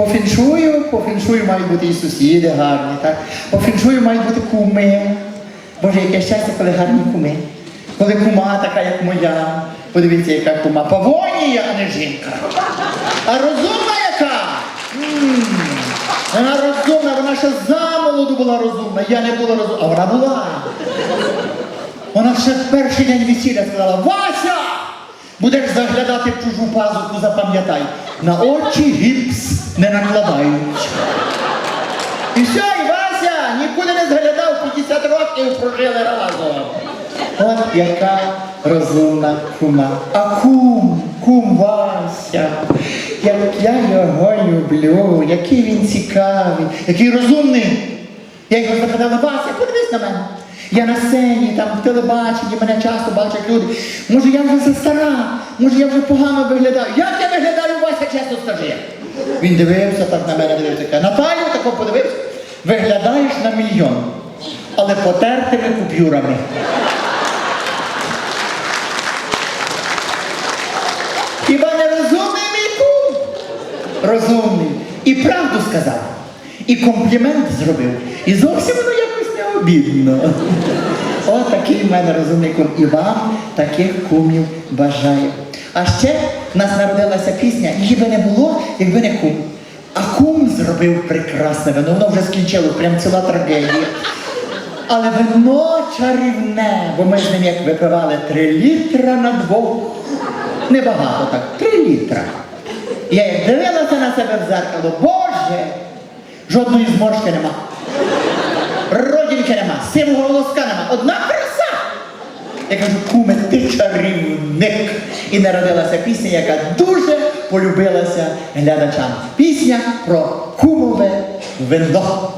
По фіншую, по фіншую мають бути і сусіди гарні, так? По фіншую мають бути куми. Боже, яке щастя, коли гарні куми. Коли кума така, як моя. Подивіться, яка кума. Павонія, а не жінка. А розумна яка? Вона розумна, вона ще замолоду була розумна. Я не була розумна, а вона була. Вона ще в перший день весілля сказала, Вася! Будеш заглядати в чужу пазуху, запам'ятай, на очі гіпс не. І все, і Вася нікуди не зглядав 50 років прожили разом. От яка розумна кума. А кум, кум Вася, як я його люблю, який він цікавий, який розумний. Я його запитала, Вася, подивись на мене. Я на сцені, там в телебаченні, мене часто бачать люди. Може, я вже застара, може я вже погано виглядаю. Як я виглядаю, Вася, чесно скажи. Він дивився так на мене, дивився, каже, Наталю, тако подивився, виглядаєш на мільйон, але потертими купюрами. Хіба не розумний мій кум? Розумний. І правду сказав. І комплімент зробив. І зовсім воно якось не обідно. О, такий в мене розумний кум. І вам таких кумів бажаю. А ще в нас народилася пісня, її би не було, якби не кум. А кум зробив прекрасне вино, воно вже скінчилось, прям ціла трагедія. Але вино чарівне, бо ми з ним як випивали три літра на двох. Небагато так, три літра. Я як дивилася на себе в зеркало, Боже, жодної зморшки нема. Родинки нема, сивого волоска нема. Одна. Я кажу, куме, ти чарівник. І народилася пісня, яка дуже полюбилася глядачам. Пісня про кумове вино.